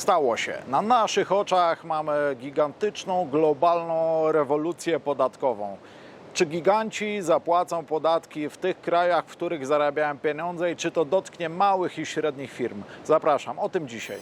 Stało się. Na naszych oczach mamy gigantyczną, globalną rewolucję podatkową. Czy giganci zapłacą podatki w tych krajach, w których zarabiają pieniądze i czy to dotknie małych i średnich firm? Zapraszam, o tym dzisiaj.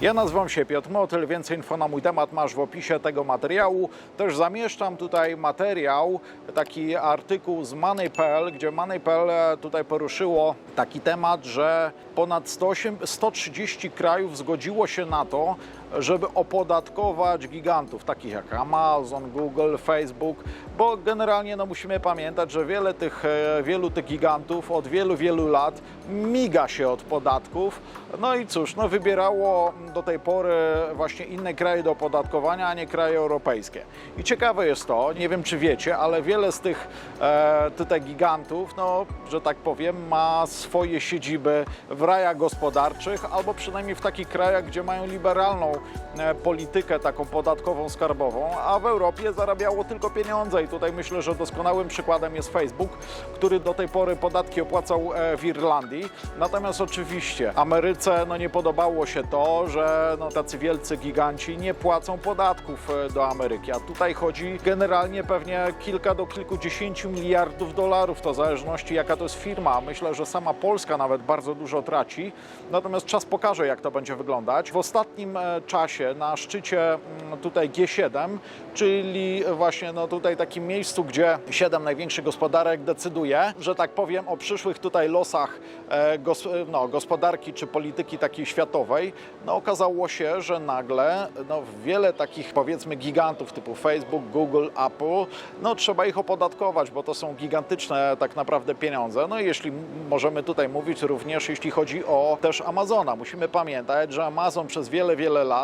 Ja nazywam się Piotr Motyl, więcej info na mój temat masz w opisie tego materiału. Też zamieszczam tutaj materiał, taki artykuł z Money.pl, gdzie Money.pl e, tutaj poruszyło taki temat, że ponad 108, 130 krajów zgodziło się na to, żeby opodatkować gigantów takich jak Amazon, Google, Facebook, bo generalnie no, musimy pamiętać, że wiele tych, e, wielu tych gigantów od wielu, wielu lat miga się od podatków. No i cóż, no, wybierało do tej pory właśnie inne kraje do opodatkowania, a nie kraje europejskie. I ciekawe jest to, nie wiem czy wiecie, ale wiele z tych e, tutaj gigantów, no, że tak powiem, ma swoje siedziby w rajach gospodarczych albo przynajmniej w takich krajach, gdzie mają liberalną politykę taką podatkową, skarbową, a w Europie zarabiało tylko pieniądze i tutaj myślę, że doskonałym przykładem jest Facebook, który do tej pory podatki opłacał e, w Irlandii. Natomiast oczywiście Ameryce no, nie podobało się to, że no, tacy wielcy giganci nie płacą podatków e, do Ameryki, a tutaj chodzi generalnie pewnie kilka do kilkudziesięciu miliardów dolarów, to w zależności jaka to jest firma. Myślę, że sama Polska nawet bardzo dużo traci, natomiast czas pokaże jak to będzie wyglądać. W ostatnim e, czasie na szczycie mm, tutaj G7, czyli właśnie no, tutaj takim miejscu, gdzie siedem największych gospodarek decyduje, że tak powiem, o przyszłych tutaj losach e, no, gospodarki czy polityki takiej światowej, no okazało się, że nagle no, wiele takich powiedzmy gigantów typu Facebook, Google, Apple, no trzeba ich opodatkować, bo to są gigantyczne tak naprawdę pieniądze. No i jeśli możemy tutaj mówić również jeśli chodzi o też Amazona. Musimy pamiętać, że Amazon przez wiele, wiele lat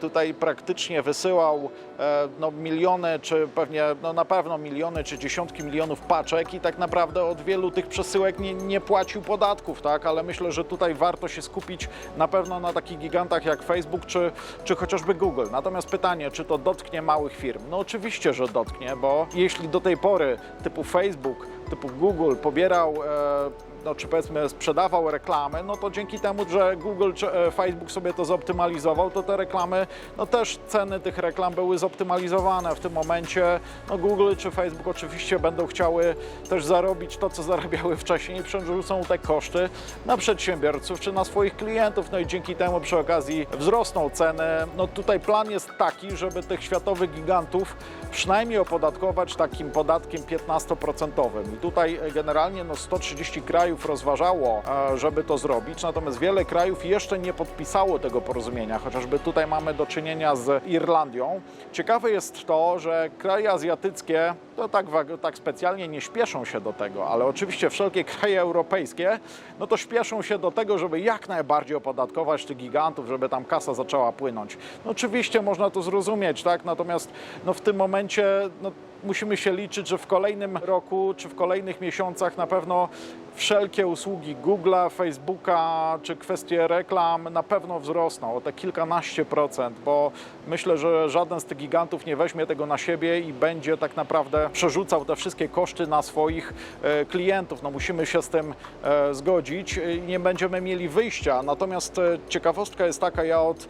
tutaj praktycznie wysyłał e, no, miliony, czy pewnie, no na pewno miliony, czy dziesiątki milionów paczek i tak naprawdę od wielu tych przesyłek nie, nie płacił podatków, tak? Ale myślę, że tutaj warto się skupić na pewno na takich gigantach jak Facebook, czy, czy chociażby Google. Natomiast pytanie, czy to dotknie małych firm? No oczywiście, że dotknie, bo jeśli do tej pory typu Facebook, typu Google pobierał e, no, czy powiedzmy sprzedawał reklamy, no to dzięki temu, że Google czy e, Facebook sobie to zoptymalizował, to te reklamy, no też ceny tych reklam były zoptymalizowane. W tym momencie no, Google czy Facebook oczywiście będą chciały też zarobić to, co zarabiały wcześniej, przerzucą te koszty na przedsiębiorców czy na swoich klientów, no i dzięki temu przy okazji wzrosną ceny. No tutaj plan jest taki, żeby tych światowych gigantów przynajmniej opodatkować takim podatkiem 15%. I tutaj e, generalnie no, 130 krajów rozważało, e, żeby to zrobić, natomiast wiele krajów jeszcze nie podpisało tego porozumienia, chociażby tutaj mamy do czynienia z Irlandią. Ciekawe jest to, że kraje azjatyckie to tak, tak specjalnie nie śpieszą się do tego, ale oczywiście wszelkie kraje europejskie, no to śpieszą się do tego, żeby jak najbardziej opodatkować tych gigantów, żeby tam kasa zaczęła płynąć. No oczywiście można to zrozumieć, tak? Natomiast no w tym momencie no, musimy się liczyć, że w kolejnym roku czy w kolejnych miesiącach na pewno wszelkie usługi Google'a, Facebooka czy kwestie reklam na pewno wzrosną o te kilkanaście procent, bo myślę, że żaden z tych gigantów nie weźmie tego na siebie i będzie tak naprawdę przerzucał te wszystkie koszty na swoich e, klientów. No musimy się z tym e, zgodzić i nie będziemy mieli wyjścia. Natomiast e, ciekawostka jest taka, ja od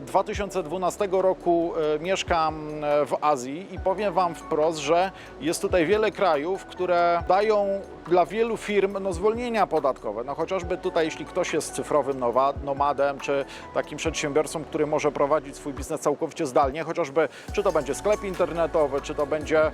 2012 roku e, mieszkam e, w Azji i powiem Wam wprost, że jest tutaj wiele krajów, które dają dla wielu firm no, zwolnienia podatkowe. No, chociażby tutaj, jeśli ktoś jest cyfrowym nomadem, czy takim przedsiębiorcą, który może prowadzić swój biznes całkowicie zdalnie, chociażby czy to będzie sklep internetowy, czy to będzie,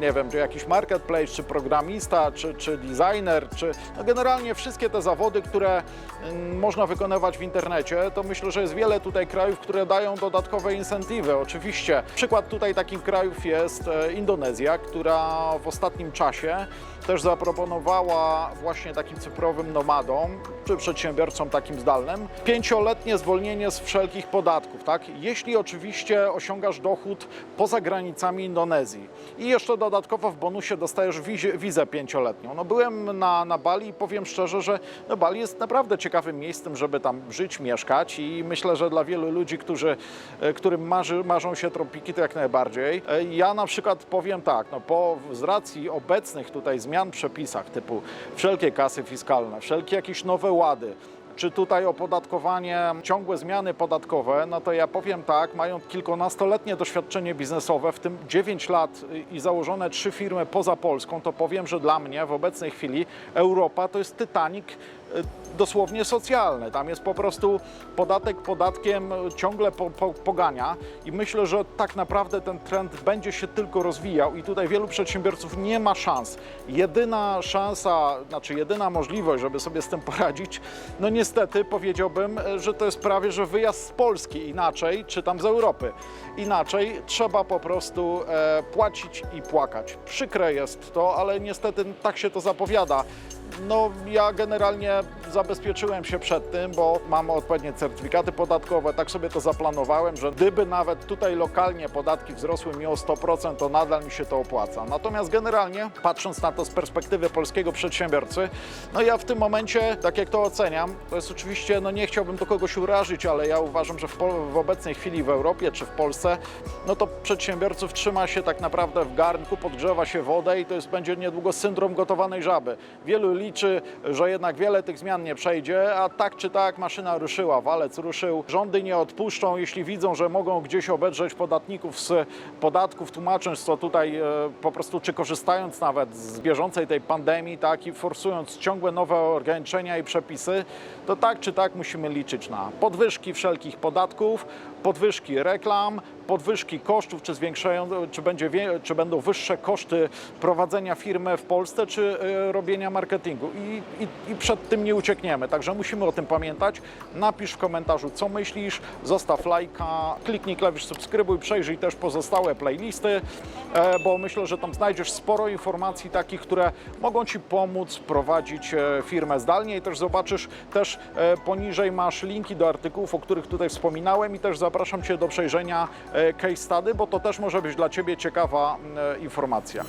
nie wiem, czy jakiś marketplace, czy programista, czy, czy designer, czy no, generalnie wszystkie te zawody, które mm, można wykonywać w internecie, to myślę, że jest wiele tutaj krajów, które dają dodatkowe incentywy. Oczywiście przykład tutaj takich krajów jest e, Indonezja, która w ostatnim czasie też zaproponowała właśnie takim cyfrowym nomadom czy przedsiębiorcom takim zdalnym pięcioletnie zwolnienie z wszelkich podatków, tak? Jeśli oczywiście osiągasz dochód poza granicami Indonezji. I jeszcze dodatkowo w bonusie dostajesz wizie, wizę pięcioletnią. No byłem na, na Bali i powiem szczerze, że no Bali jest naprawdę ciekawym miejscem, żeby tam żyć, mieszkać i myślę, że dla wielu ludzi, którzy, e, którym marzy, marzą się tropiki, to jak najbardziej. E, Ja na przykład powiem tak, no po, z racji obecnych tutaj zmian w przepisach typu wszelkie kasy fiskalne, wszelkie jakieś nowe łady, czy tutaj opodatkowanie, ciągłe zmiany podatkowe, no to ja powiem tak, mają kilkunastoletnie doświadczenie biznesowe, w tym 9 lat i założone trzy firmy poza Polską, to powiem, że dla mnie w obecnej chwili Europa to jest Titanic dosłownie socjalny. Tam jest po prostu podatek podatkiem y, ciągle po, po, pogania i myślę, że tak naprawdę ten trend będzie się tylko rozwijał i tutaj wielu przedsiębiorców nie ma szans. Jedyna szansa, znaczy jedyna możliwość, żeby sobie z tym poradzić, no niestety powiedziałbym, e, że to jest prawie, że wyjazd z Polski inaczej, czy tam z Europy. Inaczej trzeba po prostu e, płacić i płakać. Przykre jest to, ale niestety tak się to zapowiada. No, ja generalnie zabezpieczyłem się przed tym, bo mam odpowiednie certyfikaty podatkowe, tak sobie to zaplanowałem, że gdyby nawet tutaj lokalnie podatki wzrosły mi o 100%, to nadal mi się to opłaca. Natomiast generalnie, patrząc na to z perspektywy polskiego przedsiębiorcy, no ja w tym momencie, tak jak to oceniam, to jest oczywiście, no nie chciałbym do kogoś urażyć, ale ja uważam, że w, w obecnej chwili w Europie czy w Polsce, no to przedsiębiorców trzyma się tak naprawdę w garnku, podgrzewa się wodę i to jest, będzie niedługo syndrom gotowanej żaby. Wielu liczy, że jednak wiele tych zmian nie przejdzie, a tak czy tak maszyna ruszyła, walec ruszył. Rządy nie odpuszczą, jeśli widzą, że mogą gdzieś obedrzeć podatników z podatków, tłumacząc co tutaj e, po prostu, czy korzystając nawet z bieżącej tej pandemii, tak, i forsując ciągłe nowe ograniczenia i przepisy, to tak czy tak musimy liczyć na podwyżki wszelkich podatków, podwyżki reklam, podwyżki kosztów, czy zwiększają, czy, będzie, czy będą wyższe koszty prowadzenia firmy w Polsce, czy e, robienia marketingu. I, i, I przed tym nie uciekniemy, także musimy o tym pamiętać. Napisz w komentarzu, co myślisz, zostaw lajka, kliknij klawisz subskrybuj, przejrzyj też pozostałe playlisty, e, bo myślę, że tam znajdziesz sporo informacji takich, które mogą Ci pomóc prowadzić e, firmę zdalnie i też zobaczysz, też poniżej masz linki do artykułów, o których tutaj wspominałem i też zapraszam Cię do przejrzenia case study, bo to też może być dla Ciebie ciekawa e, informacja.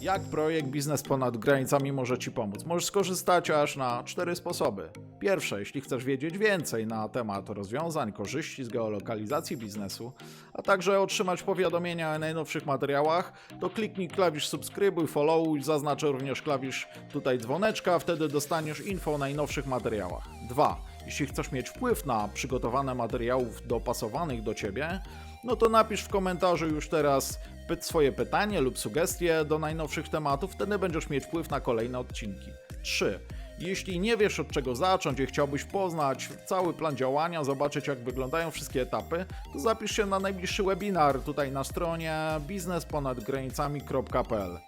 Jak projekt Biznes ponad granicami może Ci pomóc? Możesz skorzystać aż na cztery sposoby. Pierwsze, jeśli chcesz wiedzieć więcej na temat rozwiązań, korzyści z geolokalizacji biznesu, a także otrzymać powiadomienia o najnowszych materiałach, to kliknij klawisz subskrybuj, followuj, zaznaczę również klawisz tutaj dzwoneczka, wtedy dostaniesz info o najnowszych materiałach. Dwa, jeśli chcesz mieć wpływ na przygotowane materiałów dopasowanych do Ciebie, no to napisz w komentarzu już teraz swoje pytanie lub sugestie do najnowszych tematów, wtedy będziesz mieć wpływ na kolejne odcinki. 3. Jeśli nie wiesz od czego zacząć i chciałbyś poznać cały plan działania, zobaczyć jak wyglądają wszystkie etapy, to zapisz się na najbliższy webinar tutaj na stronie biznesponadgranicami.pl.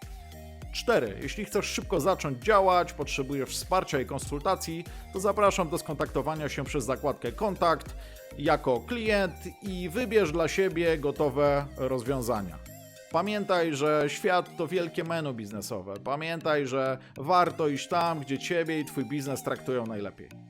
4. Jeśli chcesz szybko zacząć działać, potrzebujesz wsparcia i konsultacji, to zapraszam do skontaktowania się przez zakładkę Kontakt jako klient i wybierz dla siebie gotowe rozwiązania. Pamiętaj, że świat to wielkie menu biznesowe. Pamiętaj, że warto iść tam, gdzie Ciebie i Twój biznes traktują najlepiej.